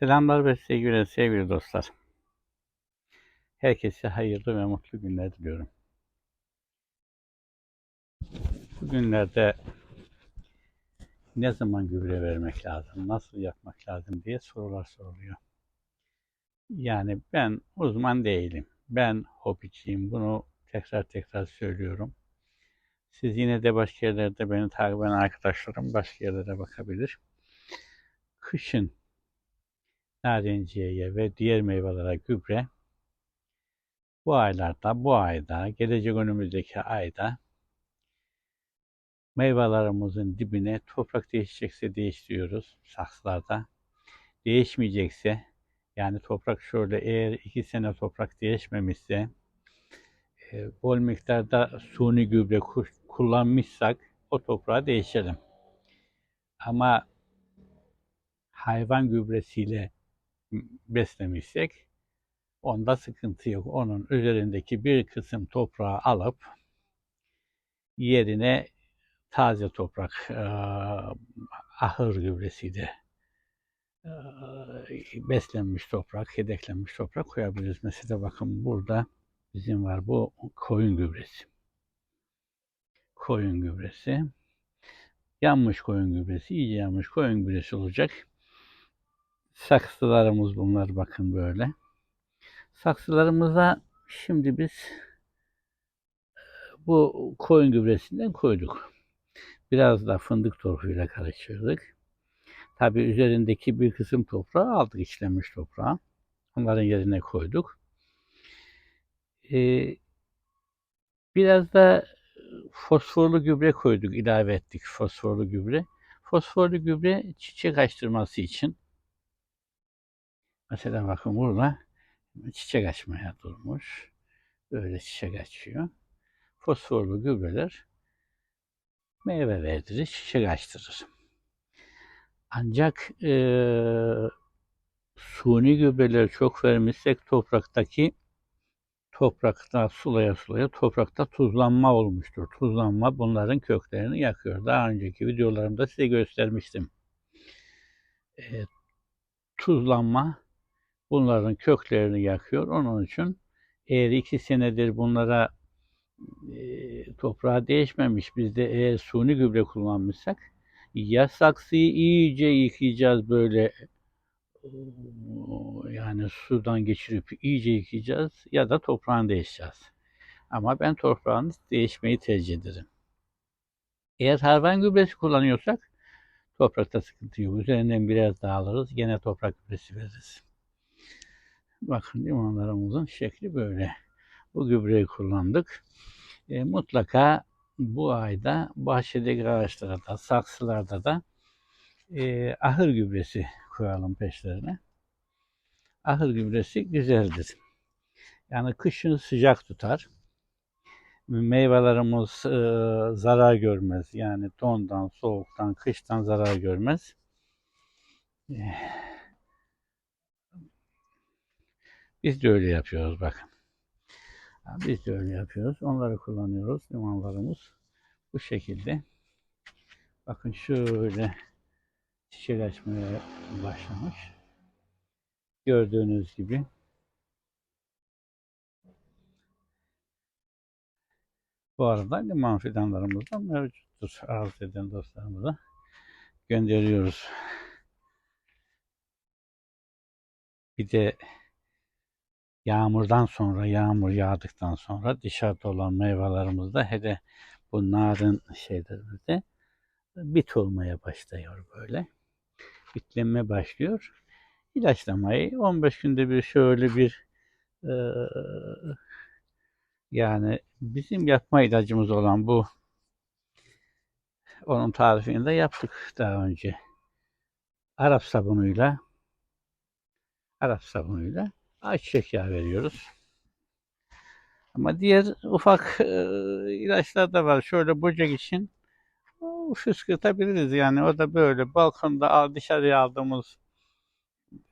Selamlar ve sevgiler sevgili dostlar. Herkese hayırlı ve mutlu günler diliyorum. Bu günlerde ne zaman gübre vermek lazım, nasıl yapmak lazım diye sorular soruluyor. Yani ben uzman değilim. Ben hobiciyim. Bunu tekrar tekrar söylüyorum. Siz yine de başka yerlerde beni takip eden arkadaşlarım başka yerlere bakabilir. Kışın narenciyeye ve diğer meyvelere gübre bu aylarda, bu ayda, gelecek önümüzdeki ayda meyvelerimizin dibine toprak değişecekse değiştiriyoruz saksılarda. Değişmeyecekse yani toprak şöyle eğer iki sene toprak değişmemişse e, bol miktarda suni gübre kullanmışsak o toprağı değişelim. Ama hayvan gübresiyle beslemişsek onda sıkıntı yok. Onun üzerindeki bir kısım toprağı alıp yerine taze toprak, e, ahır gübresiydi. E, beslenmiş toprak, yedeklenmiş toprak koyabiliriz. Mesela bakın burada bizim var bu koyun gübresi. Koyun gübresi. Yanmış koyun gübresi, iyice yanmış koyun gübresi olacak. Saksılarımız bunlar bakın böyle. Saksılarımıza şimdi biz bu koyun gübresinden koyduk. Biraz da fındık torfuyla karıştırdık. Tabi üzerindeki bir kısım toprağı aldık işlenmiş toprağı. Onların yerine koyduk. Ee, biraz da fosforlu gübre koyduk, ilave ettik fosforlu gübre. Fosforlu gübre çiçek açtırması için. Mesela bakın burada çiçek açmaya durmuş. Böyle çiçek açıyor. Fosforlu gübreler meyve verdirir, çiçek açtırır. Ancak e, suni gübreler çok vermişsek topraktaki toprakta sulaya sulaya toprakta tuzlanma olmuştur. Tuzlanma bunların köklerini yakıyor. Daha önceki videolarımda size göstermiştim. E, tuzlanma bunların köklerini yakıyor. Onun için eğer iki senedir bunlara e, toprağa değişmemiş, biz de eğer suni gübre kullanmışsak ya saksıyı iyice yıkayacağız böyle yani sudan geçirip iyice yıkayacağız ya da toprağını değişeceğiz. Ama ben toprağını değişmeyi tercih ederim. Eğer hayvan gübresi kullanıyorsak toprakta sıkıntı yok. Üzerinden biraz daha alırız. Gene toprak gübresi veririz. Bakın limonlarımızın şekli böyle. Bu gübreyi kullandık. E, mutlaka bu ayda bahçedeki ağaçlara da, saksılarda da e, ahır gübresi koyalım peşlerine. Ahır gübresi güzeldir. Yani kışın sıcak tutar. Meyvelerimiz e, zarar görmez. Yani dondan, soğuktan, kıştan zarar görmez. E, biz de öyle yapıyoruz bakın. Biz de öyle yapıyoruz. Onları kullanıyoruz. Limanlarımız bu şekilde. Bakın şöyle çiçek açmaya başlamış. Gördüğünüz gibi. Bu arada liman fidanlarımız da mevcuttur. Arz eden dostlarımıza gönderiyoruz. Bir de yağmurdan sonra, yağmur yağdıktan sonra dışarıda olan meyvelerimizde hele bu narin şeylerimizde bit olmaya başlıyor böyle. Bitlenme başlıyor. İlaçlamayı 15 günde bir şöyle bir e, yani bizim yapma ilacımız olan bu onun tarifini de yaptık daha önce. Arap sabunuyla Arap sabunuyla ayçiçek yağı veriyoruz. Ama diğer ufak e, ilaçlar da var. Şöyle böcek için o, fıskırtabiliriz yani. O da böyle balkonda al, dışarıya aldığımız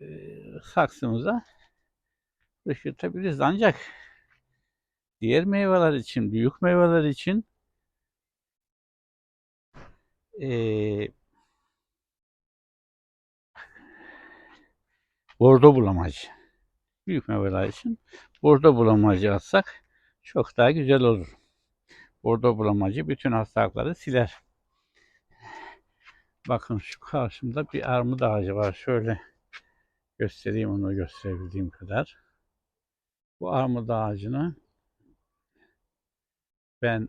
e, saksımıza fıskırtabiliriz. Ancak diğer meyveler için, büyük meyveler için e, bordo bulamacı. Büyük meyveler için bordo bulamacı atsak çok daha güzel olur. Bordo bulamacı bütün hastalıkları siler. Bakın şu karşımda bir armut ağacı var. Şöyle göstereyim onu gösterebildiğim kadar. Bu armut ağacını ben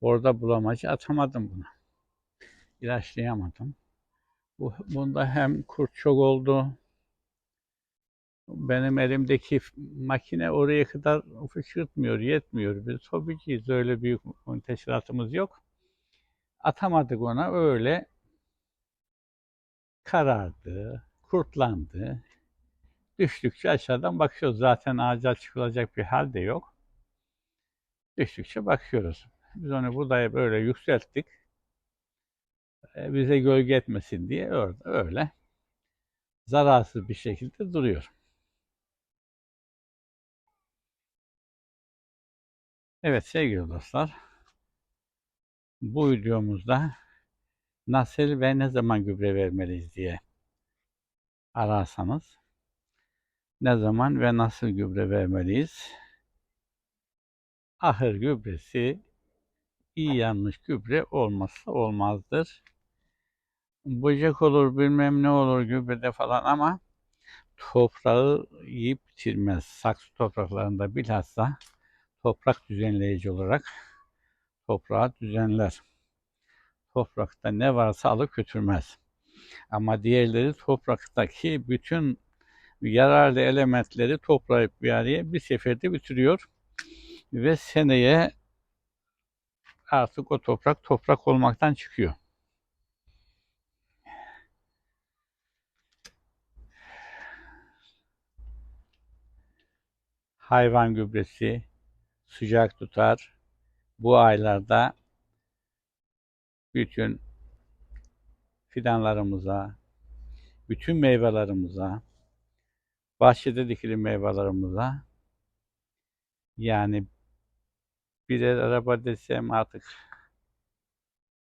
orada bulamacı atamadım bunu. İlaçlayamadım. Bu, bunda hem kurt çok oldu. Benim elimdeki makine oraya kadar fışkırtmıyor, yetmiyor. Biz hobiciyiz, öyle büyük teşkilatımız yok. Atamadık ona, öyle karardı, kurtlandı. Düştükçe aşağıdan bakıyoruz. Zaten ağaca çıkılacak bir hal de yok. Düştükçe bakıyoruz. Biz onu budaya böyle yükselttik. E, bize gölge etmesin diye orada öyle zararsız bir şekilde duruyor. Evet sevgili dostlar, bu videomuzda nasıl ve ne zaman gübre vermeliyiz diye ararsanız, ne zaman ve nasıl gübre vermeliyiz? Ahır gübresi iyi yanlış gübre olmazsa olmazdır. Böcek olur bilmem ne olur gübrede falan ama toprağı yiyip bitirmez. Saksı topraklarında bilhassa toprak düzenleyici olarak toprağı düzenler. Toprakta ne varsa alıp götürmez. Ama diğerleri topraktaki bütün yararlı elementleri toplayıp bir araya bir seferde bitiriyor. Ve seneye artık o toprak toprak olmaktan çıkıyor. Hayvan gübresi sıcak tutar. Bu aylarda bütün fidanlarımıza, bütün meyvelerimize, bahçede dikili meyvelerimize yani birer araba desem artık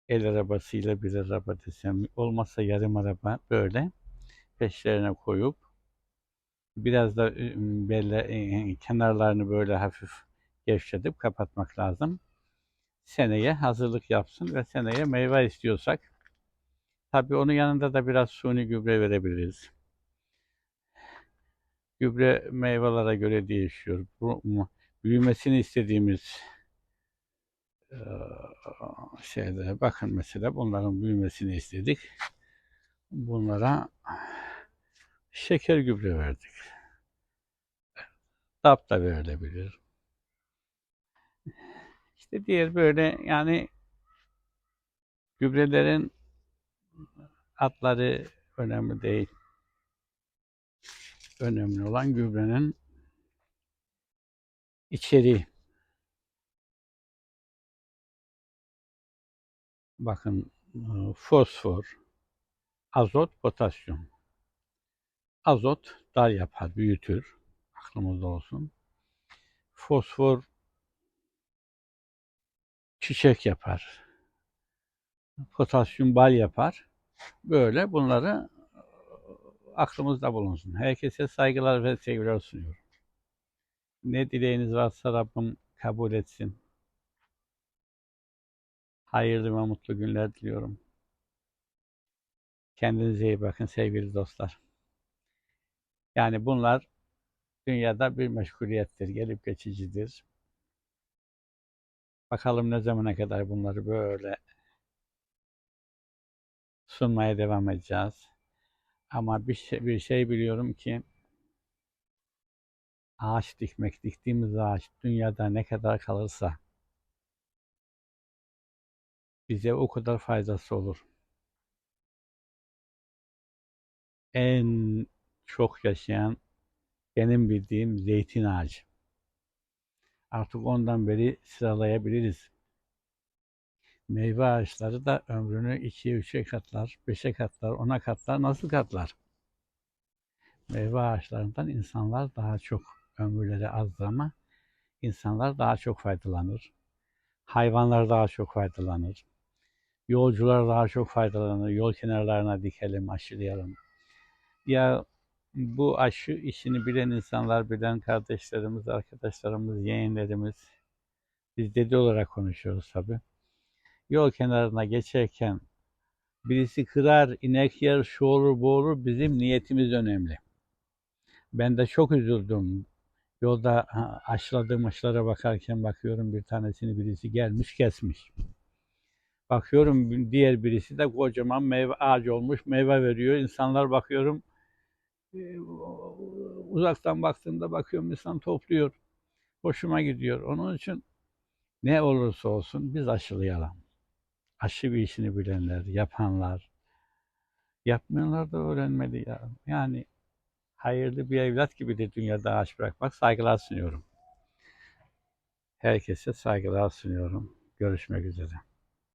el arabasıyla bir araba desem olmazsa yarım araba böyle peşlerine koyup biraz da ı, böyle e, kenarlarını böyle hafif gevşetip kapatmak lazım. Seneye hazırlık yapsın ve seneye meyve istiyorsak tabii onun yanında da biraz suni gübre verebiliriz. Gübre meyvelere göre değişiyor. Bu büyümesini istediğimiz şeyde bakın mesela bunların büyümesini istedik. Bunlara şeker gübre verdik. DAP da verilebilir. İşte diğer böyle yani gübrelerin adları önemli değil. Önemli olan gübrenin içeriği. Bakın fosfor, azot, potasyum. Azot dar yapar, büyütür. Aklımızda olsun. Fosfor çiçek yapar. Potasyum bal yapar. Böyle bunları e, aklımızda bulunsun. Herkese saygılar ve sevgiler sunuyorum. Ne dileğiniz varsa Rabbim kabul etsin. Hayırlı ve mutlu günler diliyorum. Kendinize iyi bakın sevgili dostlar. Yani bunlar dünyada bir meşguliyettir, gelip geçicidir. Bakalım ne zamana kadar bunları böyle sunmaya devam edeceğiz. Ama bir şey, bir şey biliyorum ki ağaç dikmek, diktiğimiz ağaç dünyada ne kadar kalırsa bize o kadar faydası olur. En çok yaşayan benim bildiğim zeytin ağacı. Artık ondan beri sıralayabiliriz. Meyve ağaçları da ömrünü ikiye, üçe katlar, beşe katlar, ona katlar, nasıl katlar? Meyve ağaçlarından insanlar daha çok ömürleri azdır ama insanlar daha çok faydalanır. Hayvanlar daha çok faydalanır. Yolcular daha çok faydalanır. Yol kenarlarına dikelim, aşılayalım. Ya Bu aşı işini bilen insanlar, bilen kardeşlerimiz, arkadaşlarımız, yeğenlerimiz, biz dede olarak konuşuyoruz tabi. Yol kenarına geçerken birisi kırar, inek yer, şu olur, bu olur. Bizim niyetimiz önemli. Ben de çok üzüldüm. Yolda aşıladığım aşılara bakarken bakıyorum bir tanesini birisi gelmiş kesmiş. Bakıyorum diğer birisi de kocaman meyve ağacı olmuş meyve veriyor. İnsanlar bakıyorum uzaktan baktığımda bakıyorum insan topluyor. Hoşuma gidiyor. Onun için ne olursa olsun biz aşılayalım. Aşı bir işini bilenler, yapanlar, yapmayanlar da öğrenmeli ya. Yani hayırlı bir evlat gibidir dünyada ağaç bırakmak. Saygılar sunuyorum. Herkese saygılar sunuyorum. Görüşmek üzere.